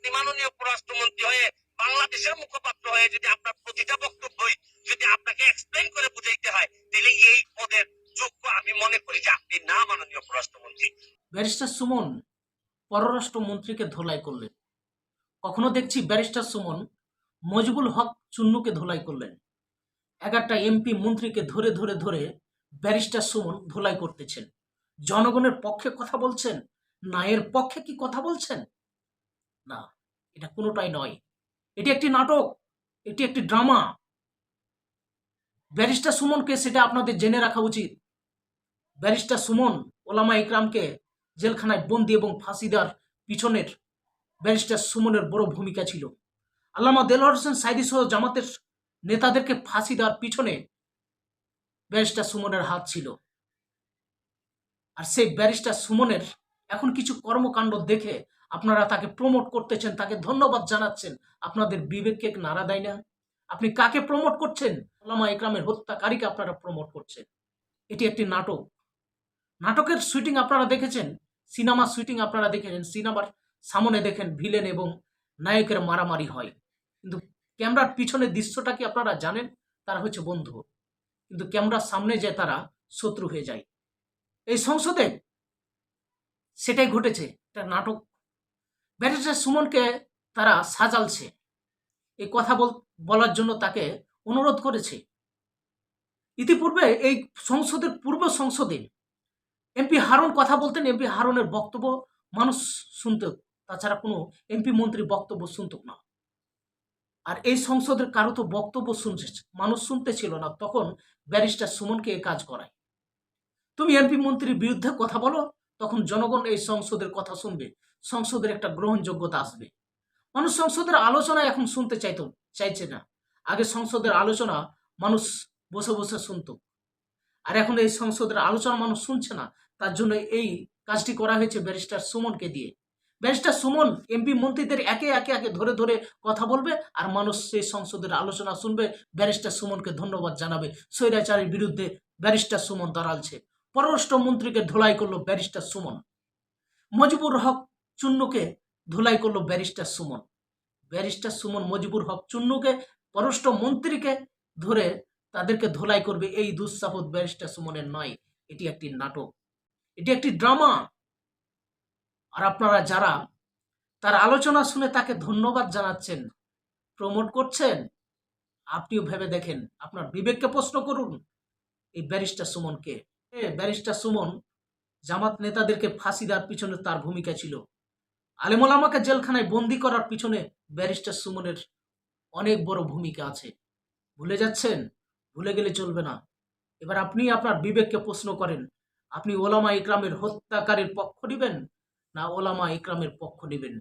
আপনি মাননীয় পররাষ্ট্রমন্ত্রী হয়ে বাংলাদেশের মুখপাত্র হয়ে যদি আপনার প্রতিটা বক্তব্যই যদি আপনাকে এক্সপ্লেন করে বুঝাইতে হয়, তাহলে এই পদের যোগ্য আমি মনে করি যে আপনি না মাননীয় পররাষ্ট্রমন্ত্রী। ব্যারিস্টার সুমন পররাষ্ট্র মন্ত্রীকে ধোলাই করলেন। কখনো দেখছি ব্যারিস্টার সুমন মজিবুল হক চুন্নুকে ধোলাই করলেন। এগারটা এমপি মন্ত্রীকে ধরে ধরে ধরে ব্যারিস্টার সুমন ধোলাই করতেছেন। জনগণের পক্ষে কথা বলছেন? না পক্ষে কি কথা বলছেন? না, এটা কোনোটাই নয়। এটি একটি নাটক, এটি একটি ড্রামা। ব্যারিস্টার সুমনকে সেটা আপনাদের জেনে রাখা উচিত। ব্যারিস্টার সুমন ওলামা ইকরামকে জেলখানায় বন্দি এবং ফাঁসি দেওয়ার পিছনের ব্যারিস্টার সুমনের বড় ভূমিকা ছিল। আল্লামা দেলোয়ার হোসেন সাইদি সহ জামাতের নেতাদেরকে ফাঁসি দেওয়ার পিছনে ব্যারিস্টার সুমনের হাত ছিল। আর সেই ব্যারিস্টার সুমনের এখন কিছু কর্মকাণ্ড দেখে আপনারা তাকে প্রমোট করতেছেন, তাকে ধন্যবাদ জানাচ্ছেন। আপনাদের বিবেককে নাড়া দেয় না। আপনি কাকে প্রমোট করছেন? আল্লামা ইকরামের হত্যাকারীকে আপনারা প্রমোট করছেন। এটি একটি নাটক। নাটকের শুটিং আপনারা দেখেছেন? সিনেমা শুটিং আপনারা দেখেছেন? সিনেমার সামনে দেখেন ভিলেন এবং নায়কের মারামারি হয়। কিন্তু ক্যামেরার পিছনের দৃশ্যটা কি আপনারা জানেন? তারা হচ্ছে বন্ধু। কিন্তু ক্যামেরার সামনে যে তারা শত্রু হয়ে যায়। এই সংসদে সেটাই ঘটেছে। একটা নাটক ব্যারিস্টার সুমনকে তারা সাজালছে। এই কথা বল, বলার জন্য তাকে অনুরোধ করেছে। ইতিপূর্বে এই সংসদের পূর্ব সংসদে এমপি হারুন কথা বলতেন, এমপি হারুনের বক্তব্য মানুষ শুনত, তাছাড়া কোনো এমপি মন্ত্রী বক্তব্য শুনত না। আর এই সংসদের কারও তো বক্তব্য শুনছে, মানুষ শুনতে ছিল না, তখন ব্যারিস্টার সুমনকে এই কাজ করায়। তুমি এমপি মন্ত্রীর বিরুদ্ধে কথা বলো তখন জনগণ এই সংসদের কথা শুনবে, সংসদের একটা গ্রহণযোগ্যতা আসবে। মানুষ সংসদের আলোচনা এখন শুনতে চাইতো, চাইছে না। আগে সংসদের আলোচনা মানুষ বসে বসে শুনতো। আর এখন এই সংসদের আলোচনা মানুষ শুনছে না, তার জন্য এই কাজটি করা হয়েছে ব্যারিস্টার সুমনকে দিয়ে। ব্যারিস্টার সুমন এমপি মন্ত্রীদের একে একে একে ধরে ধরে কথা বলবে, আর মানুষ সেই সংসদের আলোচনা শুনবে। ব্যারিস্টার সুমনকে ধন্যবাদ জানাবে। স্বৈরাচারের বিরুদ্ধে ব্যারিস্টার সুমন দাঁড়ালছে। পররাষ্ট্র মন্ত্রীকে ধোলাই করল ব্যারিস্টার সুমন। মজিবুর হক চুন্নুকে ধোলাই করল ব্যারিস্টার সুমন। ব্যারিস্টার সুমন, মজিবুর হক চুন্নুকে পররাষ্ট্র মন্ত্রীকে ধরে তাদেরকে ধোলাই করবে এই দুঃসাহস ব্যারিস্টার সুমনের নয়। এটি একটি নাটক। এটি একটি ড্রামা। আর আপনারা যারা তার আলোচনা শুনে তাকে ধন্যবাদ জানাচ্ছেন, প্রমোট করছেন, আপনিও ভেবে দেখেন, আপনার বিবেককে প্রশ্ন করুন এই ব্যারিস্টার সুমনকে। ব্যারিস্টার সুমন, জামাত নেতাদেরকে ফাঁসি দেওয়ার পিছনে তার ভূমিকা ছিল। আলেমোলামাকে জেলখানায় বন্দি করার পিছনে ব্যারিস্টার সুমনের অনেক বড় ভূমিকা আছে। ভুলে যাচ্ছেন? ভুলে গেলে চলবে না। এবার আপনি আপনার বিবেককে প্রশ্ন করেন, আপনি ওলামা ইকরামের হত্যাকারীর পক্ষ নেবেন না ওলামা ইকরামের পক্ষ নেবেন?